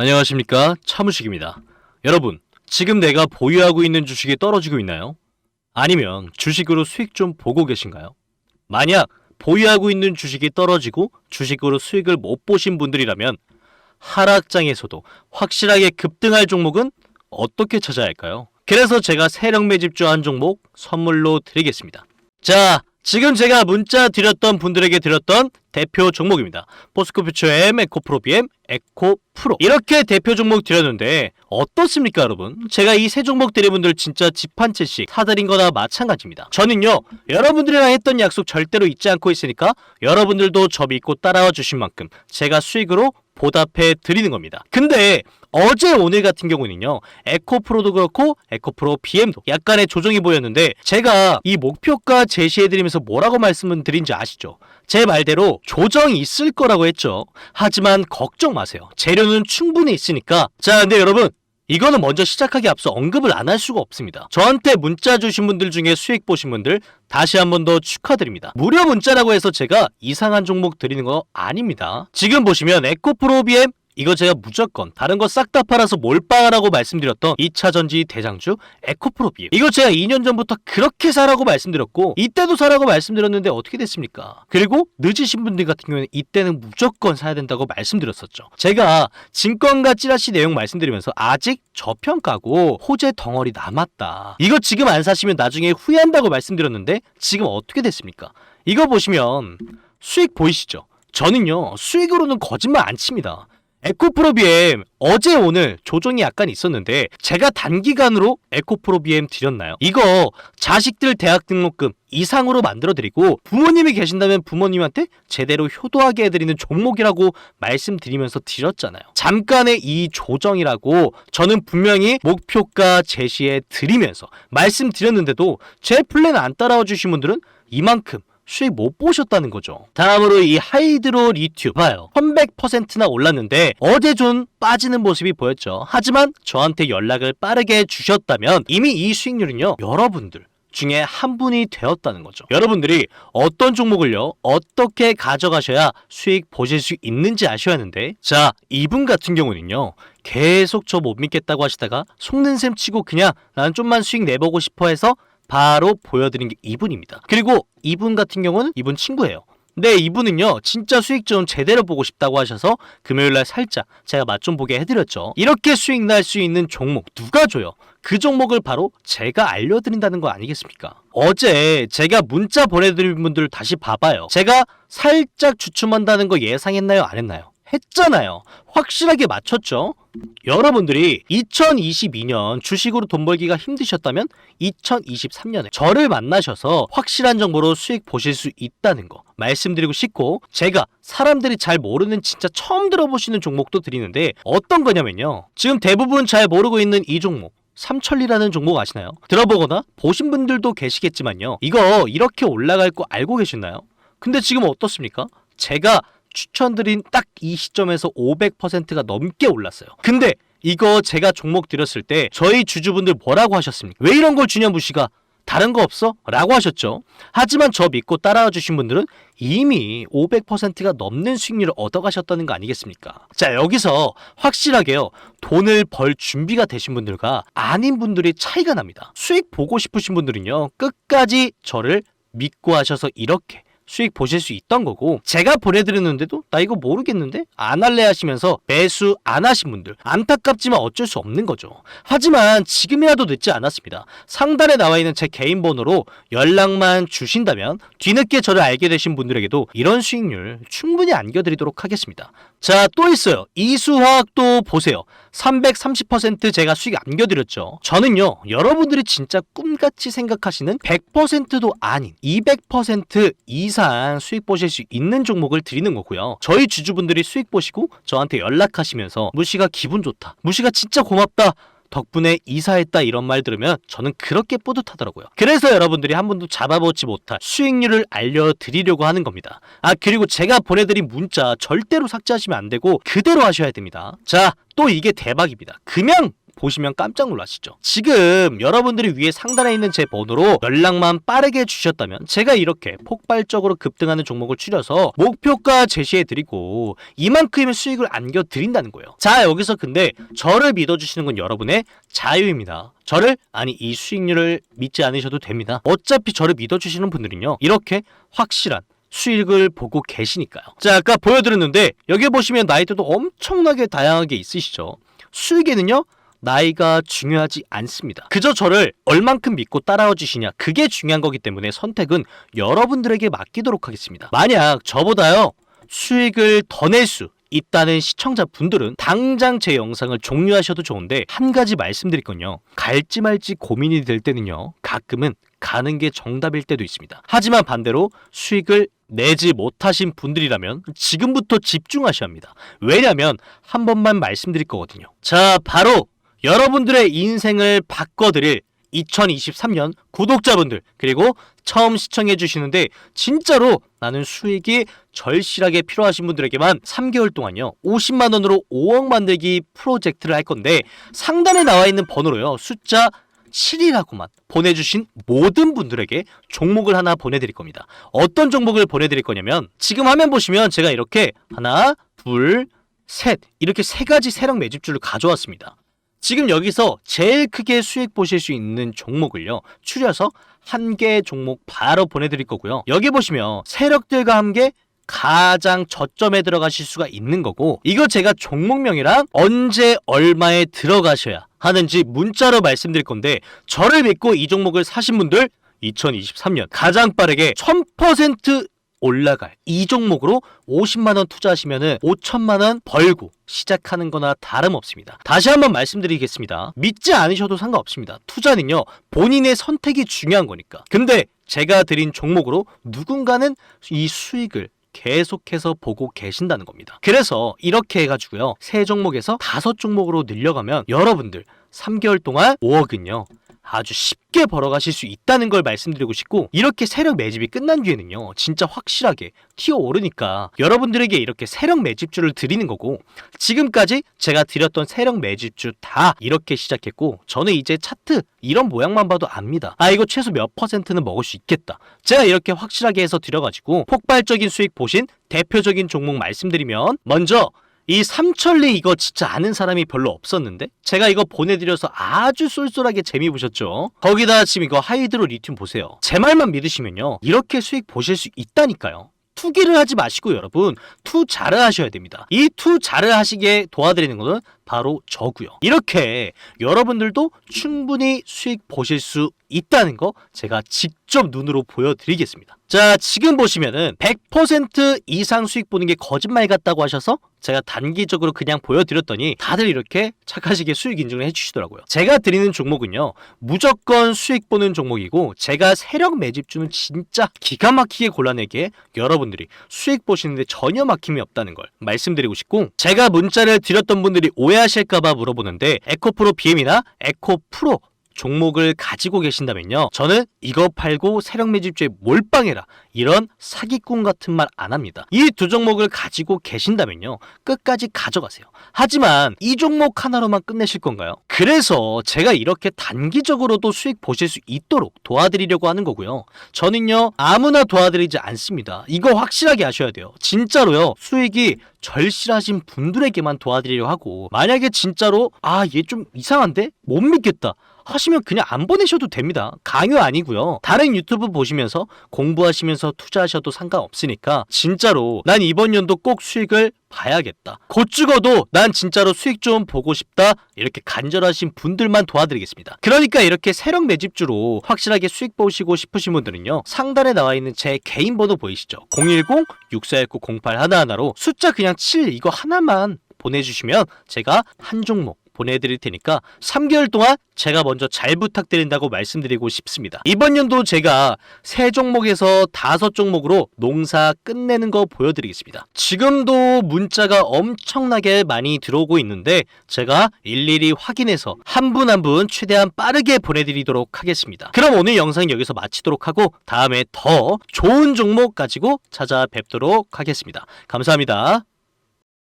안녕하십니까 차무식입니다. 여러분 지금 내가 보유하고 있는 주식이 떨어지고 있나요? 아니면 주식으로 수익 좀 보고 계신가요? 만약 보유하고 있는 주식이 떨어지고 주식으로 수익을 못 보신 분들이라면 하락장에서도 확실하게 급등할 종목은 어떻게 찾아야 할까요? 그래서 제가 세력 매집주 한 종목 선물로 드리겠습니다. 자, 지금 제가 문자 드렸던 분들에게 드렸던 대표 종목입니다. 포스코 퓨처엠, 에코프로 BM, 에코프로 이렇게 대표 종목 드렸는데 어떻습니까 여러분? 제가 이 세 종목 드린 분들 진짜 집 한 채씩 사드린 거나 마찬가지입니다. 저는요 여러분들이랑 했던 약속 절대로 잊지 않고 있으니까 여러분들도 저 믿고 따라와 주신 만큼 제가 수익으로 보답해 드리는 겁니다. 근데 어제 오늘 같은 경우는요 에코프로도 그렇고 에코프로 BM도 약간의 조정이 보였는데 제가 이 목표가 제시해드리면서 뭐라고 말씀을 드린지 아시죠? 제 말대로 조정이 있을 거라고 했죠. 하지만 걱정 마세요. 재료는 충분히 있으니까. 자, 근데 여러분 이거는 먼저 시작하기 앞서 언급을 안 할 수가 없습니다. 저한테 문자 주신 분들 중에 수익 보신 분들 다시 한 번 더 축하드립니다. 무료 문자라고 해서 제가 이상한 종목 드리는 거 아닙니다. 지금 보시면 에코프로 BM 이거 제가 무조건 다른 거 싹 다 팔아서 몰빵하라고 말씀드렸던 2차 전지 대장주 에코프로 BM 이거 제가 2년 전부터 그렇게 사라고 말씀드렸고 이때도 사라고 말씀드렸는데 어떻게 됐습니까? 그리고 늦으신 분들 같은 경우에는 이때는 무조건 사야 된다고 말씀드렸었죠. 제가 증권가 찌라시 내용 말씀드리면서 아직 저평가고 호재 덩어리 남았다. 이거 지금 안 사시면 나중에 후회한다고 말씀드렸는데 지금 어떻게 됐습니까? 이거 보시면 수익 보이시죠? 저는요 수익으로는 거짓말 안 칩니다. 에코프로 BM 어제 오늘 조정이 약간 있었는데 제가 단기간으로 에코프로 BM 드렸나요? 이거 자식들 대학 등록금 이상으로 만들어 드리고 부모님이 계신다면 부모님한테 제대로 효도하게 해드리는 종목이라고 말씀드리면서 드렸잖아요. 잠깐의 이 조정이라고 저는 분명히 목표가 제시해 드리면서 말씀드렸는데도 제 플랜 안 따라와 주신 분들은 이만큼 수익 못 보셨다는 거죠. 다음으로 이 하이드로 리튬 봐요. 1100%나 올랐는데 어제 좀 빠지는 모습이 보였죠. 하지만 저한테 연락을 빠르게 주셨다면 이미 이 수익률은요. 여러분들 중에 한 분이 되었다는 거죠. 여러분들이 어떤 종목을요, 어떻게 가져가셔야 수익 보실 수 있는지 아셔야 하는데, 자, 이분 같은 경우는요, 계속 저 못 믿겠다고 하시다가 속는 셈 치고 그냥 나는 좀만 수익 내보고 싶어 해서 바로 보여드린 게 이분입니다. 그리고 이분 같은 경우는 이분 친구예요. 네, 이분은요, 진짜 수익 좀 제대로 보고 싶다고 하셔서 금요일날 살짝 제가 맛 좀 보게 해드렸죠. 이렇게 수익 날 수 있는 종목 누가 줘요? 그 종목을 바로 제가 알려드린다는 거 아니겠습니까? 어제 제가 문자 보내드린 분들 다시 봐봐요. 제가 살짝 주춤한다는 거 예상했나요? 안 했나요? 했잖아요. 확실하게 맞췄죠? 여러분들이 2022년 주식으로 돈 벌기가 힘드셨다면 2023년에 저를 만나셔서 확실한 정보로 수익 보실 수 있다는 거 말씀드리고 싶고 제가 사람들이 잘 모르는 진짜 처음 들어보시는 종목도 드리는데 어떤 거냐면요. 지금 대부분 잘 모르고 있는 이 종목 삼천리라는 종목 아시나요? 들어보거나 보신 분들도 계시겠지만요. 이거 이렇게 올라갈 거 알고 계셨나요? 근데 지금 어떻습니까? 제가 추천드린 딱 이 시점에서 500%가 넘게 올랐어요. 근데 이거 제가 종목 드렸을 때 저희 주주분들 뭐라고 하셨습니까? 왜 이런 걸 주냐 무시가 다른 거 없어? 라고 하셨죠. 하지만 저 믿고 따라와 주신 분들은 이미 500%가 넘는 수익률을 얻어가셨다는 거 아니겠습니까? 자, 여기서 확실하게요. 돈을 벌 준비가 되신 분들과 아닌 분들이 차이가 납니다. 수익 보고 싶으신 분들은요. 끝까지 저를 믿고 하셔서 이렇게 수익 보실 수 있던 거고 제가 보내드렸는데도 나 이거 모르겠는데 안 할래 하시면서 매수 안 하신 분들 안타깝지만 어쩔 수 없는 거죠. 하지만 지금이라도 늦지 않았습니다. 상단에 나와 있는 제 개인 번호로 연락만 주신다면 뒤늦게 저를 알게 되신 분들에게도 이런 수익률 충분히 안겨드리도록 하겠습니다. 자 또 있어요. 이수화학도 보세요. 330% 제가 수익 안겨드렸죠. 저는요, 여러분들이 진짜 꿈같이 생각하시는 100%도 아닌 200% 이상 수익 보실 수 있는 종목을 드리는 거고요. 저희 주주분들이 수익 보시고 저한테 연락하시면서 무시가 기분 좋다. 무시가 진짜 고맙다. 덕분에 이사했다 이런 말 들으면 저는 그렇게 뿌듯하더라고요. 그래서 여러분들이 한 번도 잡아보지 못할 수익률을 알려드리려고 하는 겁니다. 아 그리고 제가 보내드린 문자 절대로 삭제하시면 안 되고 그대로 하셔야 됩니다. 자 또 이게 대박입니다. 그냥 보시면 깜짝 놀라시죠. 지금 여러분들이 위에 상단에 있는 제 번호로 연락만 빠르게 주셨다면 제가 이렇게 폭발적으로 급등하는 종목을 추려서 목표가 제시해드리고 이만큼의 수익을 안겨드린다는 거예요. 자 여기서 근데 저를 믿어주시는 건 여러분의 자유입니다. 저를 아니 이 수익률을 믿지 않으셔도 됩니다. 어차피 저를 믿어주시는 분들은요 이렇게 확실한 수익을 보고 계시니까요. 자, 아까 보여드렸는데 여기 보시면 나이대도 엄청나게 다양하게 있으시죠. 수익에는요. 나이가 중요하지 않습니다. 그저 저를 얼만큼 믿고 따라와 주시냐 그게 중요한 거기 때문에 선택은 여러분들에게 맡기도록 하겠습니다. 만약 저보다요 수익을 더 낼 수 있다는 시청자분들은 당장 제 영상을 종료하셔도 좋은데 한 가지 말씀드릴 건요. 갈지 말지 고민이 될 때는요. 가끔은 가는 게 정답일 때도 있습니다. 하지만 반대로 수익을 내지 못하신 분들이라면 지금부터 집중하셔야 합니다. 왜냐면 한 번만 말씀드릴 거거든요. 자, 바로 여러분들의 인생을 바꿔드릴 2023년 구독자분들 그리고 처음 시청해 주시는데 진짜로 나는 수익이 절실하게 필요하신 분들에게만 3개월 동안요 50만 원으로 5억 만들기 프로젝트를 할 건데 상단에 나와 있는 번호로요 숫자 7이라고만 보내주신 모든 분들에게 종목을 하나 보내드릴 겁니다. 어떤 종목을 보내드릴 거냐면 지금 화면 보시면 제가 이렇게 하나, 둘, 셋 이렇게 세 가지 세력 매집주를 가져왔습니다. 지금 여기서 제일 크게 수익 보실 수 있는 종목을요 추려서 한 개 종목 바로 보내드릴 거고요. 여기 보시면 세력들과 함께 가장 저점에 들어가실 수가 있는 거고 이거 제가 종목명이랑 언제 얼마에 들어가셔야 하는지 문자로 말씀드릴 건데 저를 믿고 이 종목을 사신 분들 2023년 가장 빠르게 1000% 올라갈 이 종목으로 50만 원 투자하시면은 5천만 원 벌고 시작하는 거나 다름없습니다. 다시 한번 말씀드리겠습니다. 믿지 않으셔도 상관없습니다. 투자는요. 본인의 선택이 중요한 거니까. 근데 제가 드린 종목으로 누군가는 이 수익을 계속해서 보고 계신다는 겁니다. 그래서 이렇게 해가지고요. 세 종목에서 다섯 종목으로 늘려가면 여러분들 3개월 동안 5억은요. 아주 쉽게 벌어가실 수 있다는 걸 말씀드리고 싶고 이렇게 세력 매집이 끝난 뒤에는요 진짜 확실하게 튀어 오르니까 여러분들에게 이렇게 세력 매집주를 드리는 거고 지금까지 제가 드렸던 세력 매집주 다 이렇게 시작했고 저는 이제 차트 이런 모양만 봐도 압니다. 아 이거 최소 몇 퍼센트는 먹을 수 있겠다. 제가 이렇게 확실하게 해서 드려가지고 폭발적인 수익 보신 대표적인 종목 말씀드리면 먼저 이 삼천리 이거 진짜 아는 사람이 별로 없었는데 제가 이거 보내드려서 아주 쏠쏠하게 재미 보셨죠? 거기다 지금 이거 하이드로 리튬 보세요. 제 말만 믿으시면요 이렇게 수익 보실 수 있다니까요. 투기를 하지 마시고 여러분 투자를 하셔야 됩니다. 이 투자를 하시게 도와드리는 것은 바로 저고요. 이렇게 여러분들도 충분히 수익 보실 수 있다는 거 제가 직접 눈으로 보여드리겠습니다. 자 지금 보시면은 100% 이상 수익 보는 게 거짓말 같다고 하셔서 제가 단기적으로 그냥 보여드렸더니 다들 이렇게 착하시게 수익 인증을 해주시더라고요. 제가 드리는 종목은요 무조건 수익 보는 종목이고 제가 세력 매집주는 진짜 기가 막히게 골라내기에 여러분들이 수익 보시는데 전혀 막힘이 없다는 걸 말씀드리고 싶고 제가 문자를 드렸던 분들이 오해 하실까봐 물어보는데 에코 프로 BM이나 에코 프로 종목을 가지고 계신다면요. 저는 이거 팔고 세력 매집주에 몰빵해라. 이런 사기꾼 같은 말 안 합니다. 이 두 종목을 가지고 계신다면요. 끝까지 가져가세요. 하지만 이 종목 하나로만 끝내실 건가요? 그래서 제가 이렇게 단기적으로도 수익 보실 수 있도록 도와드리려고 하는 거고요. 저는요. 아무나 도와드리지 않습니다. 이거 확실하게 아셔야 돼요. 진짜로요. 수익이 절실하신 분들에게만 도와드리려 하고 만약에 진짜로 아 얘 좀 이상한데 못 믿겠다 하시면 그냥 안 보내셔도 됩니다. 강요 아니고요. 다른 유튜브 보시면서 공부하시면서 투자하셔도 상관없으니까 진짜로 난 이번 연도 꼭 수익을 봐야겠다. 곧 죽어도 난 진짜로 수익 좀 보고 싶다. 이렇게 간절하신 분들만 도와드리겠습니다. 그러니까 이렇게 세력 매집주로 확실하게 수익 보시고 싶으신 분들은요. 상단에 나와 있는 제 개인 번호 보이시죠? 010-6419-0811로 숫자 그냥 7 이거 하나만 보내주시면 제가 한 종목 보내드릴 테니까 3개월 동안 제가 먼저 잘 부탁드린다고 말씀드리고 싶습니다. 이번 연도 제가 세 종목에서 다섯 종목으로 농사 끝내는 거 보여드리겠습니다. 지금도 문자가 엄청나게 많이 들어오고 있는데 제가 일일이 확인해서 한 분 한분 최대한 빠르게 보내드리도록 하겠습니다. 그럼 오늘 영상 여기서 마치도록 하고 다음에 더 좋은 종목 가지고 찾아뵙도록 하겠습니다. 감사합니다.